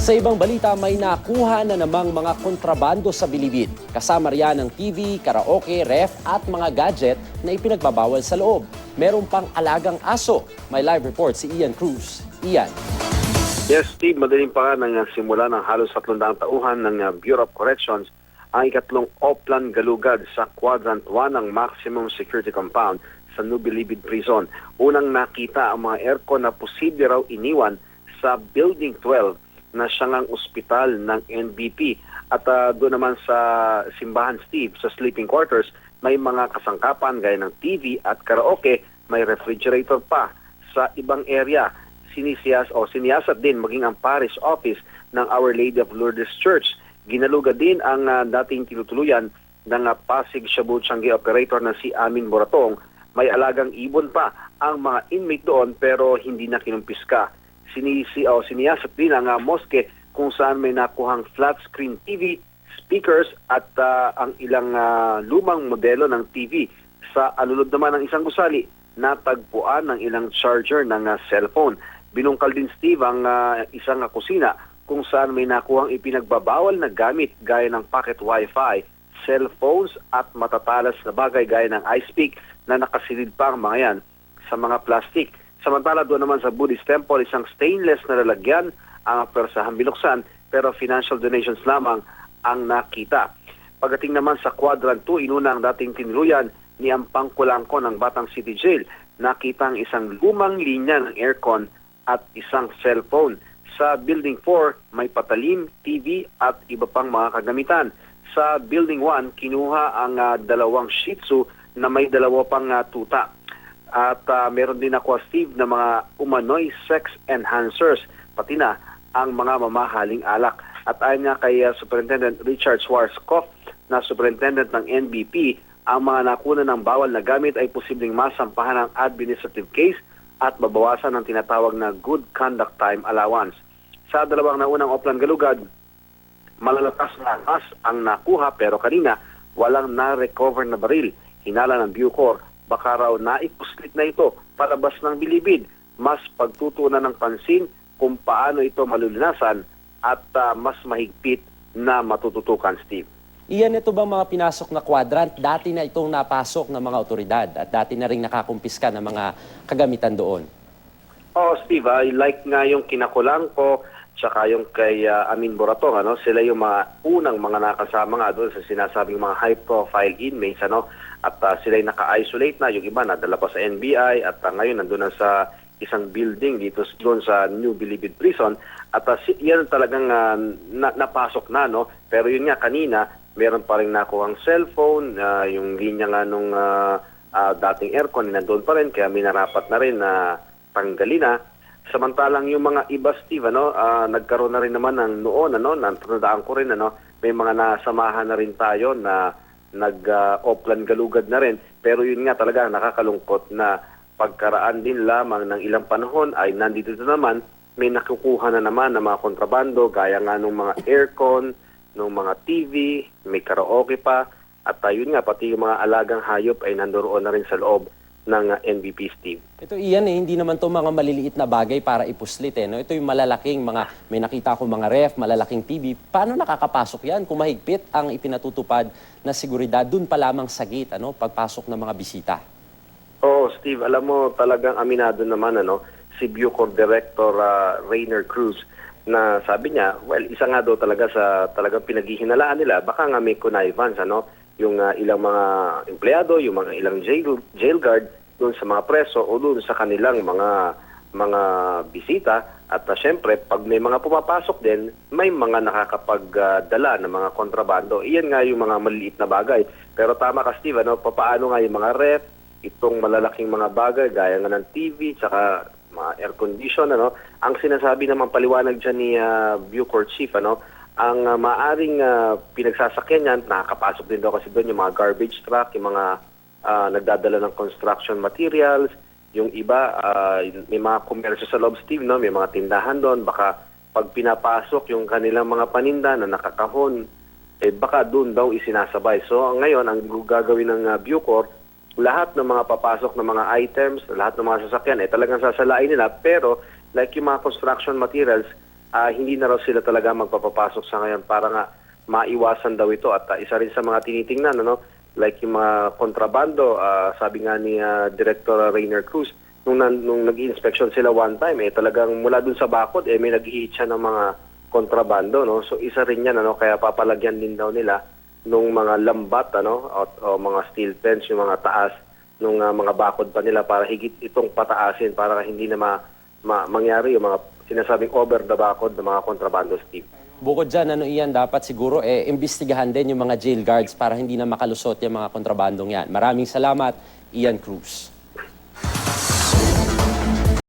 Sa ibang balita, may nakuha na namang mga kontrabando sa Bilibid. Kasama riyan ang TV, karaoke, ref at mga gadget na ipinagbabawal sa loob. Meron pang alagang aso. May live report si Ian Cruz. Ian. Yes, Steve, madaling pa nga nang simula ng halos 300 tauhan ng uh, Bureau of Corrections ang ikatlong Oplan Galugad sa Quadrant 1 ng Maximum Security Compound sa Nubilibid Prison. Unang nakita ang mga aircon na posible raw iniwan sa Building 12 na siyang ang ospital ng NBP. At uh, doon naman sa simbahan, Steve, sa sleeping quarters, may mga kasangkapan gaya ng TV at karaoke, may refrigerator pa. Sa ibang area, sinisiyas o siniyasat din maging ang parish office ng Our Lady of Lourdes Church. Ginaluga din ang ah, dating tinutuluyan ng uh, Pasig Shabu Changi operator na si Amin Boratong. May alagang ibon pa ang mga inmate doon pero hindi na kinumpiska. Sinisi o siniyasat din ang ah, mosque kung saan may nakuhang flat screen TV, speakers at ah, ang ilang ah, lumang modelo ng TV. Sa alulod naman ng isang gusali, natagpuan ng ilang charger ng ah, cellphone. Binungkal din Steve ang ah, isang ah, kusina kung saan may nakuhang ipinagbabawal na gamit gaya ng pocket wifi, cellphones at matatalas na bagay gaya ng iSpeak na nakasilid pa ang mga yan sa mga plastic. Samantala doon naman sa Buddhist Temple, isang stainless na lalagyan ang persahan binuksan pero financial donations lamang ang nakita. Pagdating naman sa Quadrant 2, inuna ang dating tinuluyan ni Ampang Kulangko ng Batang City Jail. Nakita ang isang lumang linya ng aircon at isang cellphone. Sa Building 4, may patalim, TV at iba pang mga kagamitan. Sa Building 1, kinuha ang ah, dalawang Shih Tzu na may dalawa pang ah, tuta. At ah, meron din ako, Steve, na mga umano'y sex enhancers, pati na ang mga mamahaling alak. At ayon nga kay ah, Superintendent Richard Schwarzkopf na Superintendent ng NBP, ang mga nakuna ng bawal na gamit ay posibleng masampahan ng administrative case at babawasan ng tinatawag na good conduct time allowance. Sa dalawang naunang Oplan Galugad, malalakas na armas ang nakuha pero kanina walang na-recover na baril. Hinala ng Bucor, baka raw naipuslit na ito palabas ng bilibid. Mas pagtutunan ng pansin kung paano ito malulunasan at ah, mas mahigpit na matututukan, Steve. Iyan, ito ba mga pinasok na quadrant? Dati na itong napasok ng mga otoridad at dati na rin nakakumpiska ng mga kagamitan doon. Oh, Steve, ah, like nga yung kinakulang ko, tsaka yung kay ah, Amin Boratong, ano, sila yung mga unang mga nakasama nga doon sa sinasabing mga high-profile inmates, ano, at ah, sila yung naka-isolate na, yung iba nadala pa sa NBI, at ah, ngayon nandun na sa isang building dito doon sa New Bilibid Prison, at si, yan talagang ah, na, napasok na, no, pero yun nga kanina, meron pa rin nakuhang cellphone, ah, yung linya nga nung ah, ah, dating aircon, nandun pa rin, kaya minarapat na rin na tanggalin na. Samantalang yung mga iba, Steve, ano, ah, nagkaroon na rin naman ng noon, ano, natandaan ko rin, ano, may mga nasamahan na rin tayo na nag-oplan galugad na rin. Pero yun nga talaga, nakakalungkot na pagkaraan din lamang ng ilang panahon ay nandito na naman, may nakukuha na naman ng mga kontrabando, gaya nga ng mga aircon, ng mga TV, may karaoke pa, at uh, yun nga, pati yung mga alagang hayop ay nandoon na rin sa loob ng ah, NBP, Steve. Ito iyan eh, hindi naman to mga maliliit na bagay para ipuslit eh. No? Ito yung malalaking mga, may nakita ko mga ref, malalaking TV. Paano nakakapasok yan kung mahigpit ang ipinatutupad na seguridad dun pa lamang sa gate, ano, pagpasok ng mga bisita? Oo, Steve, alam mo talagang aminado naman ano si Bucor Director ah, Rainer Cruz na sabi niya, well, isa nga daw talaga sa talagang pinaghihinalaan nila, baka nga may connivance, ano, yung ah, ilang mga empleyado, yung mga ilang jail, jail guard doon sa mga preso o doon sa kanilang mga mga bisita. At uh, syempre pag may mga pumapasok din may mga nakakapagdala ng mga kontrabando. Iyan nga yung mga maliliit na bagay. Pero tama ka Steve ano papaano nga yung mga rep itong malalaking mga bagay gaya nga ng TV tsaka mga air condition ano? Ang sinasabi naman paliwanag diyan ni uh, Bucor Chief ano ang uh, maaring uh, pinagsasakyan niyan nakakapasok din daw kasi doon yung mga garbage truck yung mga ah, nagdadala ng construction materials. Yung iba ah, may mga komersyo sa loob Steve no? May mga tindahan doon. Baka pag pinapasok yung kanilang mga paninda na nakakahon eh baka doon daw isinasabay. So ngayon ang gagawin ng uh, Bucor lahat ng mga papasok ng mga items, lahat ng mga sasakyan, eh talagang sasalain nila. Pero, like yung mga construction materials, ah, hindi na raw sila talaga magpapapasok sa ngayon para nga maiwasan daw ito. At ah, isa rin sa mga tinitingnan ano like yung mga kontrabando ah, sabi nga ni ah, Director Rainer Cruz nung nung nag-inspection sila one time eh talagang mula dun sa bakod eh may nag-hit siya ng mga kontrabando no? So isa rin yan ano kaya papalagyan din daw nila nung mga lambat ano at o mga steel fence yung mga taas nung ah, mga bakod pa nila para higit itong pataasin para hindi na ma- ma- mangyari yung mga sinasabing over the bakod ng mga kontrabando Steve. Bukod dyan, ano iyan, dapat siguro eh, imbestigahan din yung mga jail guards para hindi na makalusot yung mga kontrabandong yan. Maraming salamat, Ian Cruz.